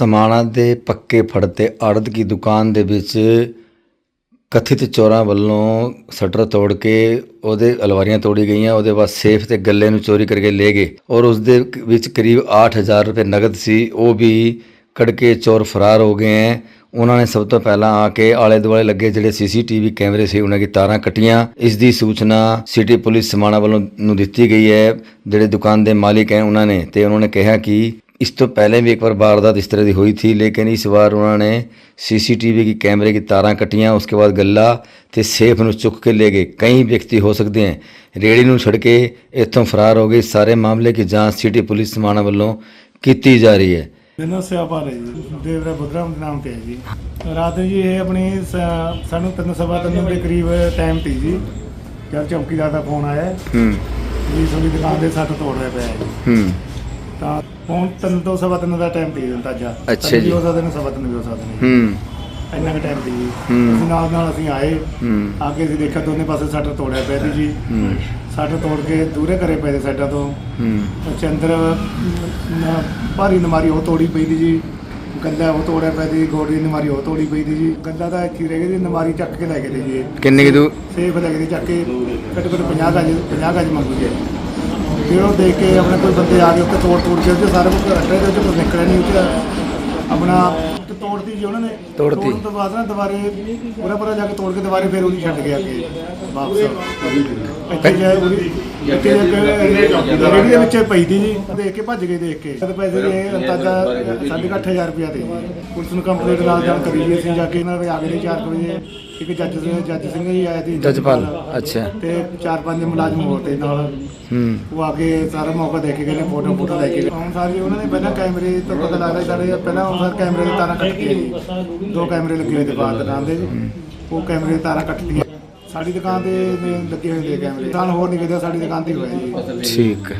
ਸਮਾਣਾ ਦੇ ਪੱਕੇ ਫੜ ਤੇ ਆੜਤ ਕੀ ਦੁਕਾਨ ਦੇ ਵਿੱਚ ਕਥਿਤ ਚੋਰਾਂ ਵੱਲੋਂ ਸ਼ਟਰ ਤੋੜ ਕੇ ਉਹਦੇ ਅਲਵਾਰੀਆਂ ਤੋੜੀ ਗਈਆਂ, ਉਹਦੇ ਬਾਅਦ ਸੇਫ ਤੇ ਗੱਲੇ ਨੂੰ ਚੋਰੀ ਕਰਕੇ ਲੈ ਗਏ ਔਰ ਉਸ ਦੇ ਵਿੱਚ ਕਰੀਬ 8000 ਰੁਪਏ ਨਗਦ ਸੀ, ਉਹ ਵੀ ਕੱਢ ਕੇ ਚੋਰ ਫਰਾਰ ਹੋ ਗਏ ਹੈ। ਉਹਨਾਂ ਨੇ ਸਭ ਤੋਂ ਪਹਿਲਾਂ ਆ ਕੇ ਆਲੇ ਦੁਆਲੇ ਲੱਗੇ ਜਿਹੜੇ ਸੀਸੀਟੀਵੀ ਕੈਮਰੇ ਸੀ, ਉਹਨਾਂ ਦੀ ਤਾਰਾਂ ਕੱਟੀਆਂ। ਇਸ ਦੀ ਸੂਚਨਾ ਸਿਟੀ ਪੁਲਿਸ ਸਮਾਣਾ ਵੱਲੋਂ ਨੂੰ ਦਿੱਤੀ ਗਈ ਹੈ, ਜਿਹੜੇ ਦੁਕਾਨ ਦੇ ਮਾਲਿਕ ਹੈ ਉਹਨਾਂ ਨੇ ਤੇ ਉਹਨਾਂ ਨੇ ਕਿਹਾ ਕਿ इस तो पहले भी एक बार वारदात इस तरह की हुई थी लेकिन इस बार उन्होंने सीसीटीवी की कैमरे की तारा कटियां उसके बाद गला ਤੇ ਸੇਫ ਨੂੰ ਚੁੱਕ ਕੇ ਲੈ ਗਏ ਕਈ ਵਿਅਕਤੀ ਹੋ ਸਕਦੇ ਹਨ ਰੇੜੀ ਨੂੰ ਛੱਡ ਕੇ ਇੱਥੋਂ ਫਰਾਰ ਹੋ ਗਏ ਸਾਰੇ ਮਾਮਲੇ ਦੀ ਜਾਂਚ ਸਿਟੀ ਪੁਲਿਸ ਸਮਾਣਾ ਵੱਲੋਂ ਕੀਤੀ ਜਾ ਰਹੀ ਹੈ ਮੈਨੂੰ ਸਿਆਪਾ ਹੈ ਜੀ ਦੇਵਰਾ ਬੁੱਧਰਾਮ ਦੇ ਨਾਮ ਤੇ ਹੈ ਜੀ ਰਾਤ ਨੂੰ ਜੀ ਇਹ ਆਪਣੀ ਸ- ਸਾਨੂੰ ਤਿੰਨ ਸਵਾ ਤਿੰਨ ਦੇ ਕਰੀਬ ਟਾਈਮ ਤੀ ਜੀ ਜਦ ਚੌਕੀਦਾਰ ਦਾ ਫੋਨ ਆਇਆ ਹੂੰ ਜੀ ਤੁਹਾਡੀ ਦੁਕਾਨ ਦੇ ਸੱਟ ਤੋੜ ਰਿਹਾ ਪਿਆ ਹੈ ਜੀ ਹੂੰ ਤਾਂ ਫੋਨ ਤਿੰਨ ਤੋਂ ਸਵਾ ਤਿੰਨ ਦਾ ਟਾਈਮ ਤੀ ਅੰਦਾਜ਼ਾ ਅੱਛਾ ਤਿੰਨ ਵੀ ਜੀ। ਹੋ ਸਕਦੇ ਨੇ ਸਵਾ ਤਿੰਨ ਵੀ ਹੋ ਸਕਦੇ ਨੇ। ਹੂੰ। ਇੰਨਾ ਕੁ ਟਾਈਮ ਤੀ ਜੀ ਹੂੰ। ਅਸੀਂ ਨਾਲ ਨਾਲ ਅਸੀਂ ਆਏ। ਹੂੰ। ਆ ਕੇ ਅਸੀਂ ਦੇਖਿਆ ਦੋਨੇ ਪਾਸੇ ਸੱਟ ਤੋੜਿਆ ਪਿਆ ਸੀ ਜੀ। ਹੂੰ। ਸੱਟ ਤੋੜ ਕੇ ਦੂਰੇ ਕਰੇ ਪਏ ਦੇ ਸਾਈਡਾਂ ਤੋਂ। ਹੂੰ। ਅੱਛਾ ਅੰਦਰ ਨ- ਭਾਰੀ ਨਮਾਰੀ ਉਹ ਤੋੜੀ ਪਈ ਦੀ ਜੀ। ਗੰਦਾ ਉਹ ਤੋੜਿਆ ਪਿਆ ਦੀ ਗੋਡੀ ਦੀ ਨਮਾਰੀ ਉਹ ਤੋੜੀ ਪਈ ਦੀ ਜੀ। ਗੰਦਾ ਤਾਂ ਇੱਥੇ ਹੀ ਰਹਿ ਗਿਆ ਜੀ ਨਮਾਰੀ ਚੱਕ ਕੇ ਲੈ ਗਏ ਤੇ ਜੀ। ਇਹ। ਕਿੰਨੇ ਕਿ ਤੂੰ ਸੇਫ ਲੈ ਗਏ ਤੇ ਚੱਕ ਕੇ। ਘੱਟੋ ਘੱਟ 50 ਗਜ 50 ਗਜ ਮੰਗੂ ਜੀ। ਫਿਰ ਉਹ ਦੇਖ ਕੇ ਆਪਣੇ ਕੋਈ ਬੰਦੇ ਆ ਗਏ ਉੱਤੇ ਤੋੜ ਤੋੜ ਕੇ ਉਹਦੇ ਸਾਰੇ ਕੁਝ ਰੱਟੇ ਦੇ ਵਿੱਚ ਨਿਕਲਿਆ ਨਹੀਂ ਉੱਤੇ ਆਪਣਾ ਤੋੜਤੀ ਜੀ ਉਹਨਾਂ ਨੇ ਤੋੜਤੀ। ਤੋੜਨ ਤੋਂ ਬਾਅਦ ਨਾ ਦੁਬਾਰੇ ਪੂਰਾ ਪੂਰਾ ਜਾ ਕੇ ਤੋੜ ਕੇ ਦੁਬਾਰੇ ਫਿਰ ਉਹਦੀ ਛੱਡ ਗਿਆ ਕਿ ਵਾਪਸ। ਇੱਥੇ ਜਾ ਉਹਦੀ ਇੱਥੇ ਜਾ ਕੇ ਰੇੜੀ ਦੇ ਵਿੱਚ ਪਈ ਦੀ ਜੀ ਦੇਖ ਕੇ ਭੱਜ ਗਏ ਦੇਖ ਕੇ। ਤੇ ਪੈਸੇ ਦੇ ਅੰਦਾਜ਼ਾ ਸਾਢੇ ਕੁ ਅੱਠ ਹਜ਼ਾਰ ਰੁਪਇਆ ਦੇ ਜੀ ਪੁਲਿਸ ਨੂੰ ਕੰਪਲੀਟ ਨਾਲ ਜਾਣ ਕਰੀ ਜੀ ਅਸੀਂ ਜਾ ਕੇ ਇਹਨਾਂ ਦੇ ਆ ਗਏ ਨੇ 4 ਵਜੇ। ਇੱਕ ਜੱਜ ਸਿੰਘ ਜੱਜ ਸਿੰਘ ਜੀ ਆਏ ਸੀ। ਜਜਪਾਲ ਅੱਛਾ। ਤੇ ਚਾਰ ਪੰਜ ਮੁਲਾਜ਼ਮ ਹੋਰ ਤੇ ਨਾਲ। ਹੂੰ। ਉਹ ਆ ਕੇ ਸਾਰਾ ਮੌਕਾ ਦੇ ਕੇ ਗਏ ਨੇ ਫੋਟੋ ਫੋਟੋ ਲੈ ਕੇ ਗਏ। ਹੁਣ ਸਾਰੀ ਉਹਨਾਂ ਨੇ ਪਹਿਲਾਂ ਕੈਮਰੇ ਤੋਂ ਪਤਾ ਲੱਗਦਾ ਸਾਰੇ ਪਹਿਲਾਂ ਉਹ ਸਾਰੇ ਕੈਮਰੇ ਦੇ ਤਾਰਾਂ ਕੱਟ ਕੇ ਦੋ ਕੈਮਰੇ ਲੱਗੇ ਹੋਏ ਤੇ ਬਾਹਰ ਦੁਕਾਨ ਦੇ ਉਹ ਕੈਮਰੇ ਦੀ ਤਾਰਾਂ ਕੱਟਦੀਆਂ ਸਾਡੀ ਦੁਕਾਨ ਤੇ ਲੱਗੇ ਹੋਏ ਨੇ ਕੈਮਰੇ। ਤਾਂ ਹੋਰ ਨਹੀਂ ਕਿਤੇ ਸਾਡੀ ਦੁਕਾਨ ਤੇ ਹੋਇਆ ਜੀ। ਠੀਕ।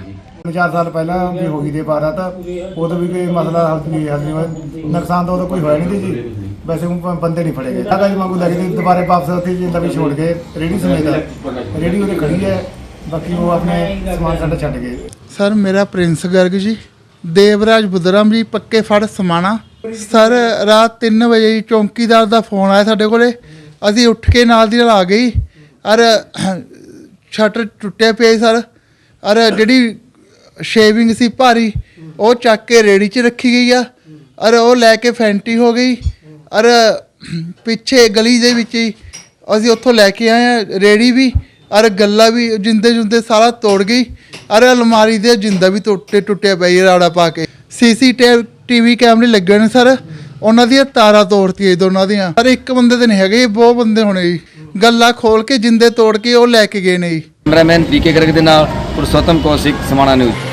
ਚਾਰ ਸਾਲ ਪਹਿਲਾਂ ਵੀ ਹੋ ਗਈ ਦੇ ਬਾਰਾ ਤਾਂ। ਉਦੋਂ ਵੀ ਕੋਈ ਮਸਲਾ ਹੱਲ ਨਹੀਂ ਹੋਇਆ ਨੁਕਸਾਨ ਤਾਂ ਉਦੋਂ ਕੋਈ ਹੋਇਆ ਨਹੀਂ ਸੀ ਜੀ। ਵੈਸੇ ਉਹ ਬੰਦੇ ਨਹੀਂ ਫੜੇ ਗਏ। ਸਾਡਾ ਜੀ ਵਾਂਗੂ ਲੱਗੇ ਤੇ ਦੁਬਾਰੇ ਵਾਪਸ ਉੱਥੇ ਜਿੰਦਾ ਵੀ ਛੋੜ ਗਏ। ਰੇੜੀ ਸਮੇਤ ਰੇੜੀ ਉਹਦੇ ਖੜੀ ਹੈ। ਬਾਕੀ ਉਹ ਆਪਣੇ ਸਮਾਨ ਸਾਡਾ ਛੱਡ ਗਏ। ਸਰ ਮੇਰਾ ਪ੍ਰਿੰਸ ਗਰਗ ਜੀ। ਦੇਵਰਾਜ ਬੁੱਧਰਾਮ ਜੀ ਪੱਕੇ ਫੜ ਸਮਾਣਾ। ਸਰ, ਰਾਤ 3 ਵਜੇ ਚੌਂਕੀਦਾਰ ਦਾ ਫੋਨ ਆਇਆ ਸਾਡੇ ਕੋਲੇ। ਅਸੀਂ ਉੱਠ ਕੇ ਨਾਲ ਦੀ ਨਾਲ ਆ ਗਈ ਅਰ ਸ਼ਟਰ ਟੁੱਟਿਆ ਪਿਆ ਸੀ ਸਰ। ਅਰ ਜਿਹੜੀ ਸ਼ੇਵਿੰਗ ਸੀ ਭਾਰੀ, ਉਹ ਚੱਕ ਕੇ ਰੇੜੀ 'ਚ ਰੱਖੀ ਗਈ ਆ। ਅਰ ਉਹ ਲੈ ਕੇ ਫੈਂਟੀ ਹੋ ਗਈ। ਅਰ, ਪਿੱਛੇ ਗਲੀ ਦੇ ਵਿੱਚ ਹੀ ਅਸੀਂ ਉੱਥੋਂ ਲੈ ਕੇ ਆਏ ਆ ਰੇੜੀ ਵੀ। ਅਰ ਗੱਲਾ ਵੀ ਜਿੰਦੇ ਜੁੰਦੇ ਸਾਰਾ ਤੋੜ ਗਈ। ਅਰ ਅਲਮਾਰੀ ਦੇ ਜਿੰਦਾ ਵੀ ਟੁੱਟੇ ਟੁੱਟਿਆ ਪਿਆ ਰਾੜਾ ਪਾ ਕੇ। ਸੀਸੀ ਟੀਵੀ ਕੈਮਰੇ ਲੱਗੇ ਨੇ ਸਰ। ਉਹਨਾਂ ਦੀਆਂ ਤਾਰਾਂ ਤੋੜਤੀਆਂ ਜੀ ਦੋਨਾਂ ਦੀਆਂ। ਪਰ ਇੱਕ ਬੰਦੇ ਤੇ ਨਹੀਂ ਹੈਗੇ ਜੀ, ਬਹੁਤ ਬੰਦੇ ਹੋਣੇ ਜੀ। ਗੱਲਾਂ ਖੋਲ ਕੇ ਜਿੰਦੇ ਤੋੜ ਕੇ ਉਹ ਲੈ ਕੇ ਗਏ ਨੇ ਜੀ। ਕੈਮਰਾਮੈਨ ਪੀਕੇ ਗਰਗ ਦੇ ਨਾਲ ਪੁਰਸ਼ੋਤਮ ਕੌਸ਼ਿਕ ਸਮਾਣਾ ਨਿਊਜ਼।